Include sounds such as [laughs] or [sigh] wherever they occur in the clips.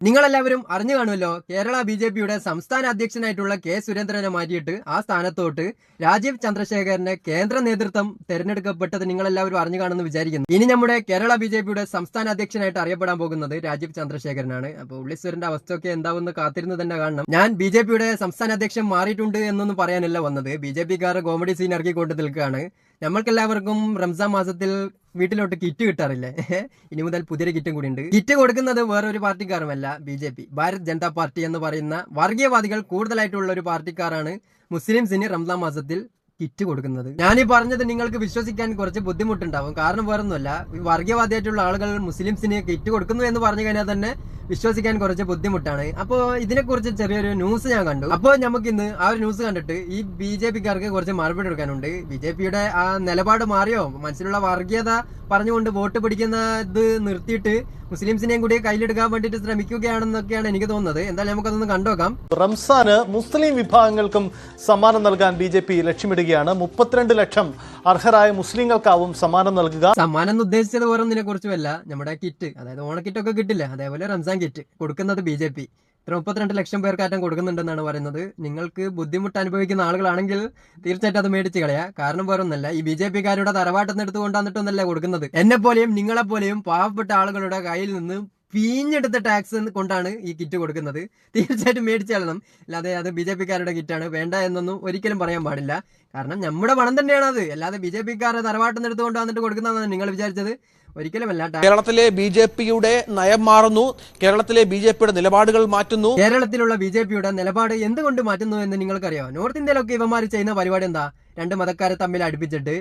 നിങ്ങളെല്ലാവരും അറിഞ്ഞു കാണുമല്ലോ കേരള ബി ജെ പിയുടെ സംസ്ഥാന അധ്യക്ഷനായിട്ടുള്ള കെ സുരേന്ദ്രനെ മാറ്റിയിട്ട് ആ സ്ഥാനത്തോട്ട് രാജീവ് ചന്ദ്രശേഖരനെ കേന്ദ്ര നേതൃത്വം തെരഞ്ഞെടുക്കപ്പെട്ടത് നിങ്ങളെല്ലാവരും അറിഞ്ഞു കാണുമെന്ന് വിചാരിക്കുന്നു. ഇനി നമ്മുടെ കേരള ബി ജെ പിയുടെ സംസ്ഥാന അധ്യക്ഷനായിട്ട് അറിയപ്പെടാൻ പോകുന്നത് രാജീവ് ചന്ദ്രശേഖരനാണ്. അപ്പൊ ഉള്ളീശ്വരന്റെ അവസ്ഥയൊക്കെ എന്താവുമെന്ന് കാത്തിരുന്ന് തന്നെ കാണണം. ഞാൻ ബി ജെ പിയുടെ സംസ്ഥാന അധ്യക്ഷൻ മാറിയിട്ടുണ്ട് എന്നൊന്നും പറയാനല്ല വന്നത്. ബി ജെ പിക്കാർ കോമഡി സീൻ ഇറക്കിക്കൊണ്ട് നിൽക്കുകയാണ്. നമ്മൾക്കെല്ലാവർക്കും റംസാൻ മാസത്തിൽ വീട്ടിലോട്ട് കിറ്റ് കിട്ടാറില്ലേ? [laughs] ഇനി മുതൽ പുതിയൊരു കിറ്റും കൂടി ഉണ്ട് കിറ്റ് കൊടുക്കുന്നത് വേറൊരു പാർട്ടിക്കാരുമല്ല B J P. Bharat Janata Party എന്ന് പറയുന്ന വർഗീയവാദികൾ കൂടുതലായിട്ടുള്ള ഒരു പാർട്ടിക്കാരാണ് മുസ്ലിംസിന് റംസാൻ മാസത്തിൽ കിറ്റ് കൊടുക്കുന്നത്. ഞാൻ ഈ പറഞ്ഞത് നിങ്ങൾക്ക് വിശ്വസിക്കാൻ കുറച്ച് ബുദ്ധിമുട്ടുണ്ടാവും. കാരണം വേറൊന്നുമല്ല വർഗീയവാദിയായിട്ടുള്ള ആളുകൾ മുസ്ലിംസിന് കിറ്റ് കൊടുക്കുന്നു എന്ന് പറഞ്ഞു കഴിഞ്ഞാൽ തന്നെ വിശ്വസിക്കാൻ കുറച്ച് ബുദ്ധിമുട്ടാണ്. അപ്പോൾ ഇതിനെക്കുറിച്ച് ചെറിയൊരു ന്യൂസ് ഞാൻ കണ്ടു. അപ്പോൾ നമുക്ക് ഇന്ന് ആ ഒരു ന്യൂസ് കണ്ടിട്ട് ഈ ബി ജെ പിക്കാർക്ക് കുറച്ച് മറുപടി കൊടുക്കാനുണ്ട്. ബി ജെ പിയുടെ ആ നിലപാട് മാറിയോ? മനസ്സിലുള്ള വർഗീയത പറഞ്ഞുകൊണ്ട് വോട്ട് പിടിക്കുന്ന ഇത് നിർത്തിയിട്ട് മുസ്ലിംസിനെയും കൂടി കയ്യിലെടുക്കാൻ വേണ്ടിയിട്ട് ശ്രമിക്കുകയാണെന്നൊക്കെയാണ് എനിക്ക് തോന്നുന്നത്. എന്തായാലും നമുക്കതൊന്ന് കണ്ടോക്കാം റംസാന് മുസ്ലിം വിഭാഗങ്ങൾക്കും സമ്മാനം നൽകാൻ ബി ജെ പി ലക്ഷ്യമിടുകയാണ്. മുപ്പത്തിരണ്ട് ലക്ഷം അർഹരായ മുസ്ലിങ്ങൾക്കാവും സമ്മാനം നൽകുക. സമ്മാനം എന്ന് ഉദ്ദേശിച്ചത് ഓരോന്നിനെ കുറിച്ചുമല്ല നമ്മുടെ കിറ്റ് അതായത് ഓണക്കിറ്റ് ഒക്കെ കിട്ടില്ല? അതേപോലെ റംസാൻ കിറ്റ് കൊടുക്കുന്നത് ബി ജെ പി. മുപ്പത്തിരണ്ട് ലക്ഷം പേർക്കാറ്റം കൊടുക്കുന്നുണ്ടെന്നാണ് പറയുന്നത്. നിങ്ങൾക്ക് ബുദ്ധിമുട്ട് അനുഭവിക്കുന്ന ആളുകളാണെങ്കിൽ തീർച്ചയായിട്ടും അത് മേടിച്ച് കളയാ. കാരണം വേറൊന്നല്ല ഈ ബി ജെ പിക്കാരുടെ തറവാട്ടെന്ന് എടുത്ത് കൊണ്ടുവന്നിട്ടൊന്നല്ല കൊടുക്കുന്നത്. എന്നെ പോലെയും നിങ്ങളെ പോലെയും പാവപ്പെട്ട ആളുകളുടെ കയ്യിൽ നിന്ന് പീഞ്ഞെടുത്ത ടാക്സ് കൊണ്ടാണ് ഈ കിറ്റ് കൊടുക്കുന്നത്. തീർച്ചയായിട്ടും മേടിച്ചു കളണം അല്ലാതെ അത് ബി ജെ പിക്കാരുടെ കിറ്റാണ്. വേണ്ട എന്നൊന്നും ഒരിക്കലും പറയാൻ പാടില്ല. കാരണം നമ്മുടെ പണം തന്നെയാണ് അത് അല്ലാതെ ബി ജെ പിക്കാരുടെ തറവാട്ടെന്ന് എടുത്തുകൊണ്ട് വന്നിട്ട് നിങ്ങൾ വിചാരിച്ചത്? ഒരിക്കലുമല്ല കേരളത്തിലെ ബി ജെ പിയുടെ നയം മാറുന്നു. കേരളത്തിലെ ബി ജെ പിയുടെ നിലപാടുകൾ മാറ്റുന്നു. കേരളത്തിലുള്ള ബി ജെ പിയുടെ നിലപാട് എന്തുകൊണ്ട് മാറ്റുന്നു എന്ന് നിങ്ങൾക്കറിയാം? നോർത്ത് ഇന്ത്യയിലൊക്കെ ഇവന്മാർ ചെയ്യുന്ന പരിപാടി എന്താ? രണ്ട് മതക്കാരെ തമ്മിൽ അടുപ്പിച്ചിട്ട്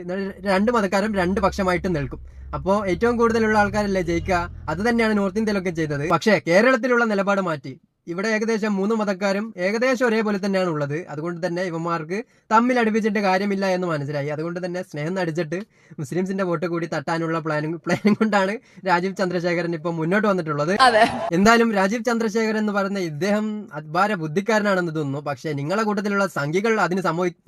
രണ്ട് മതക്കാരും രണ്ട് പക്ഷമായിട്ട് നിൽക്കും. അപ്പോ ഏറ്റവും കൂടുതലുള്ള ആൾക്കാരല്ലേ ജയിക്കുക? അത് തന്നെയാണ് നോർത്ത് ഇന്ത്യയിലൊക്കെ ചെയ്തത്. പക്ഷേ കേരളത്തിലുള്ള നിലപാട് മാറ്റി. ഇവിടെ ഏകദേശം മൂന്ന് മതക്കാരും ഏകദേശം ഒരേപോലെ തന്നെയാണ് ഉള്ളത്. അതുകൊണ്ട് തന്നെ ഇവന്മാർക്ക് തമ്മിൽ അടുപ്പിച്ചിട്ട് കാര്യമില്ല എന്ന് മനസ്സിലായി. അതുകൊണ്ട് തന്നെ സ്നേഹം നടിച്ചിട്ട് മുസ്ലിംസിന്റെ വോട്ട് കൂടി തട്ടാനുള്ള പ്ലാനിങ് പ്ലാനിങ് കൊണ്ടാണ് രാജീവ് ചന്ദ്രശേഖരൻ ഇപ്പൊ മുന്നോട്ട് വന്നിട്ടുള്ളത്. എന്തായാലും രാജീവ് ചന്ദ്രശേഖരൻ എന്ന് പറയുന്ന ഇദ്ദേഹം അദ്ഭാര ബുദ്ധിക്കാരനാണെന്ന് തോന്നുന്നു. പക്ഷേ നിങ്ങളെ കൂട്ടത്തിലുള്ള സംഖ്യകൾ അതിന്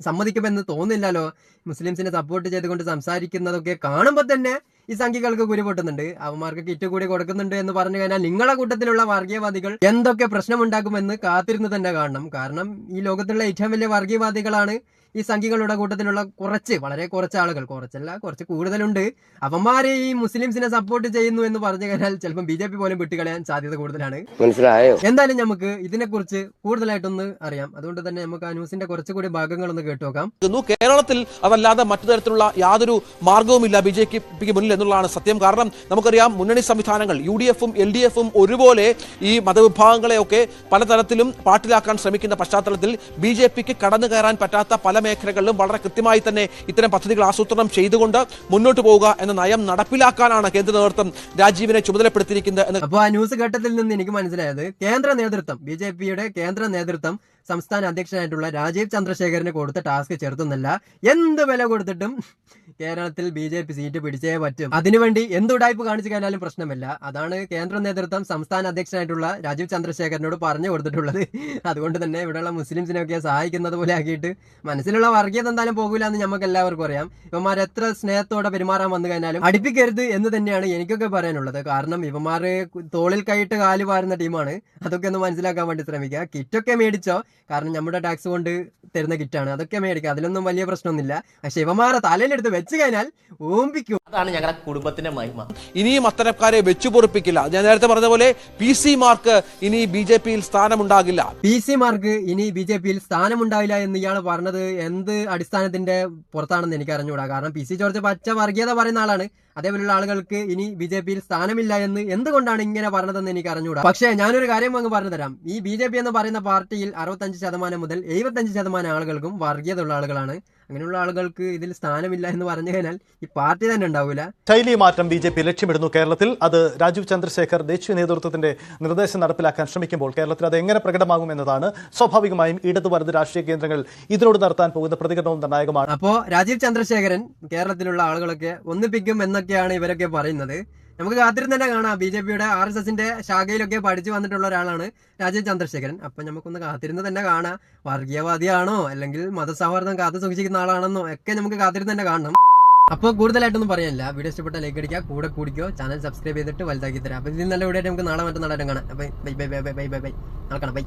സമ്മതിക്കുമെന്ന് തോന്നുന്നില്ലല്ലോ. മുസ്ലിംസിനെ സപ്പോർട്ട് ചെയ്തുകൊണ്ട് സംസാരിക്കുന്നതൊക്കെ കാണുമ്പോൾ തന്നെ ഈ സംഖ്യകൾക്ക് കുരു പൊട്ടുന്നുണ്ട്. അവന്മാർക്ക് കിറ്റ് കൂടി കൊടുക്കുന്നുണ്ട് എന്ന് പറഞ്ഞു കഴിഞ്ഞാൽ നിങ്ങളെ കൂട്ടത്തിലുള്ള വർഗീയവാദികൾ എന്തൊക്കെ പ്രശ്നമുണ്ടാക്കുമെന്ന് കാത്തിരുന്ന് തന്നെ കാണണം. കാരണം ഈ ലോകത്തുള്ള ഏറ്റവും വലിയ വർഗീയവാദികളാണ് ഈ സംഘികളുടെ കൂട്ടത്തിലുള്ള കുറച്ച് വളരെ കുറച്ച് ആളുകൾ. കുറച്ചല്ല കുറച്ച് കൂടുതലുണ്ട്. അവന്മാരെ ഈ മുസ്ലിംസിനെ സപ്പോർട്ട് ചെയ്യുന്നു എന്ന് പറഞ്ഞു കഴിഞ്ഞാൽ ചിലപ്പോൾ ബി ജെ പി പോലും വിട്ടുകളയാൻ സാധ്യത കൂടുതലാണ്. മനസ്സിലായോ? എന്തായാലും നമുക്ക് ഇതിനെക്കുറിച്ച് കൂടുതലായിട്ടൊന്ന് അറിയാം. അതുകൊണ്ട് തന്നെ നമുക്ക് ആ ന്യൂസിന്റെ കുറച്ചുകൂടി ഭാഗങ്ങളൊന്ന് കേട്ടുനോക്കാം കേരളത്തിൽ അതല്ലാതെ മറ്റു തരത്തിലുള്ള യാതൊരു മാർഗവുമില്ല ബി ജെ പിക്ക് മുന്നിൽ എന്നുള്ളതാണ് സത്യം. കാരണം നമുക്കറിയാം മുന്നണി സംവിധാനങ്ങൾ യു ഡി എഫും എൽ ഡി എഫും ഒരുപോലെ ഈ മതവിഭാഗങ്ങളെയൊക്കെ പലതരത്തിലും പാട്ടിലാക്കാൻ ശ്രമിക്കുന്ന പശ്ചാത്തലത്തിൽ ബി ജെ പിക്ക് കടന്നു കയറാൻ പറ്റാത്ത പല മേഖലകളിലും വളരെ കൃത്യമായി തന്നെ ഇത്തരം പദ്ധതികൾ ആസൂത്രണം ചെയ്തുകൊണ്ട് മുന്നോട്ട് പോവുക എന്ന നയം നടപ്പിലാക്കാനാണ് കേന്ദ്ര നേതൃത്വം രാജീവിനെ ചുമതലപ്പെടുത്തിയിരിക്കുന്നത് അപ്പോൾ ആ ന്യൂസ് ഘട്ടത്തിൽ നിന്ന് എനിക്ക് മനസ്സിലായത് കേന്ദ്ര നേതൃത്വം ബി ജെ പിയുടെ കേന്ദ്ര നേതൃത്വം സംസ്ഥാന അധ്യക്ഷനായിട്ടുള്ള രാജീവ് ചന്ദ്രശേഖരന് കൊടുത്ത ടാസ്ക് ചെറുത്തുന്നില്ല എന്ത് വില കൊടുത്തിട്ടും കേരളത്തിൽ ബി ജെ പി സീറ്റ് പിടിച്ചേ പറ്റും. അതിനുവേണ്ടി എന്ത് ഉടായ്പ് കാണിച്ചു കഴിഞ്ഞാലും പ്രശ്നമില്ല. അതാണ് കേന്ദ്ര നേതൃത്വം സംസ്ഥാന അധ്യക്ഷനായിട്ടുള്ള രാജീവ് ചന്ദ്രശേഖരനോട് പറഞ്ഞു കൊടുത്തിട്ടുള്ളത്. അതുകൊണ്ട് തന്നെ ഇവിടെയുള്ള മുസ്ലിംസിനെയൊക്കെ സഹായിക്കുന്നത് പോലെ ആക്കിയിട്ട് മനസ്സിലുള്ള വർഗീയത എന്തായാലും പോകില്ല എന്ന് നമുക്ക് എല്ലാവർക്കും അറിയാം. ഇവന്മാർ എത്ര സ്നേഹത്തോടെ പെരുമാറാൻ വന്നു കഴിഞ്ഞാലും അടുപ്പിക്കരുത് എന്ന് തന്നെയാണ് എനിക്കൊക്കെ പറയാനുള്ളത്. കാരണം ഇവന്മാർ തോളിൽ കൈയിട്ട് കാൽ വാരുന്ന ടീമാണ്. അതൊക്കെ ഒന്ന് മനസ്സിലാക്കാൻ വേണ്ടി ശ്രമിക്കുക. കിറ്റൊക്കെ മേടിച്ചോ? കാരണം നമ്മുടെ ടാക്സ് കൊണ്ട് തരുന്ന കിറ്റാണ് അതൊക്കെ മേടിക്കാം. അതിലൊന്നും വലിയ പ്രശ്നമൊന്നുമില്ല. പക്ഷെ ഇവമാരെ തലയിലെടുത്ത് വെച്ച് കഴിഞ്ഞാൽ ഓമ്പിക്കും. അതാണ് ഞങ്ങളുടെ കുടുംബത്തിന്റെ മഹിമ. ഇനിയും അത്തരക്കാരെ വെച്ചു പൊറിപ്പിക്കില്ല. ഞാൻ നേരത്തെ പറഞ്ഞ പോലെ പി സി മാർക്ക് ഇനി ബി ജെ പിയിൽ സ്ഥാനമുണ്ടാകില്ല. പി സി മാർക്ക് ഇനി ബി ജെ പിയിൽ സ്ഥാനമുണ്ടാവില്ല എന്ന് ഇയാൾ പറഞ്ഞത് എന്ത് അടിസ്ഥാനത്തിന്റെ പുറത്താണെന്ന് എനിക്ക് അറിഞ്ഞുകൂടാ കാരണം പി സി ജോർജ് പച്ച വർഗീയത പറയുന്ന ആളാണ്. അതേപോലുള്ള ആളുകൾക്ക് ഇനി ബി ജെ പിയിൽ സ്ഥാനമില്ല എന്ന് എന്തുകൊണ്ടാണ് ഇങ്ങനെ പറഞ്ഞതെന്ന് എനിക്ക് അറിഞ്ഞുകൂടാ പക്ഷേ ഞാനൊരു കാര്യം അങ്ങ് പറഞ്ഞു തരാം. ഈ ബി ജെ പി എന്ന് പറയുന്ന പാർട്ടിയിൽ അറുപത്തഞ്ച് ശതമാനം മുതൽ എഴുപത്തഞ്ച് ശതമാനം ആളുകൾക്കും വർഗീയത ഉള്ള ആളുകളാണ് അങ്ങനെയുള്ള ആളുകൾക്ക് ഇതിൽ സ്ഥാനമില്ല എന്ന് പറഞ്ഞു കഴിഞ്ഞാൽ ഈ പാർട്ടി തന്നെ ഉണ്ടാവില്ല ശൈലി മാറ്റം ബി ജെ പി ലക്ഷ്യമിടുന്നു കേരളത്തിൽ. അത് രാജീവ് ചന്ദ്രശേഖർ ദേശീയ നേതൃത്വത്തിന്റെ നിർദ്ദേശം നടപ്പിലാക്കാൻ ശ്രമിക്കുമ്പോൾ കേരളത്തിൽ അത് എങ്ങനെ പ്രകടമാകും എന്നതാണ് സ്വാഭാവികമായും ഇടതു വലത് രാഷ്ട്രീയ കേന്ദ്രങ്ങൾ ഇതിനോട് നടത്താൻ പോകുന്ന പ്രതികരണവും നിർണായകമാണ്. അപ്പോ രാജീവ് ചന്ദ്രശേഖരൻ കേരളത്തിലുള്ള ആളുകളൊക്കെ ഒന്നിപ്പിക്കും എന്നൊക്കെയാണ് ഇവരൊക്കെ പറയുന്നത്. നമുക്ക് കാത്തിരുന്ന് തന്നെ കാണാം. ബി ജെ പിയുടെ ആർ എസ് എസിന്റെ ശാഖയിലൊക്കെ പഠിച്ചു വന്നിട്ടുള്ള ഒരാളാണ് രാജീവ് ചന്ദ്രശേഖരൻ. അപ്പൊ നമുക്കൊന്ന് കാത്തിരുന്ന് തന്നെ കാണാം. വർഗീയവാദിയാണോ അല്ലെങ്കിൽ മതസൗഹാർദ്ദം കാത്തു സൂക്ഷിക്കുന്ന ആളാണെന്നോ ഒക്കെ നമുക്ക് കാത്തിരുന്ന് തന്നെ കാണണം. അപ്പോൾ കൂടുതലായിട്ടൊന്നും പറയാനില്ല. വീഡിയോ ഇഷ്ടപ്പെട്ട ലൈക്ക് അടിക്കുക കൂടെ കൂടിക്കോ. ചാനൽ സബ്സ്ക്രൈബ് ചെയ്തിട്ട് വലുതാക്കി തരാം. അപ്പോൾ ഇതിൽ നല്ല വീഡിയോ നമുക്ക് നാളെ മറ്റന്നാളായിട്ടും കാണാം. Bye bye bye bye bye bye. നാളെ കാണാം. ബൈ.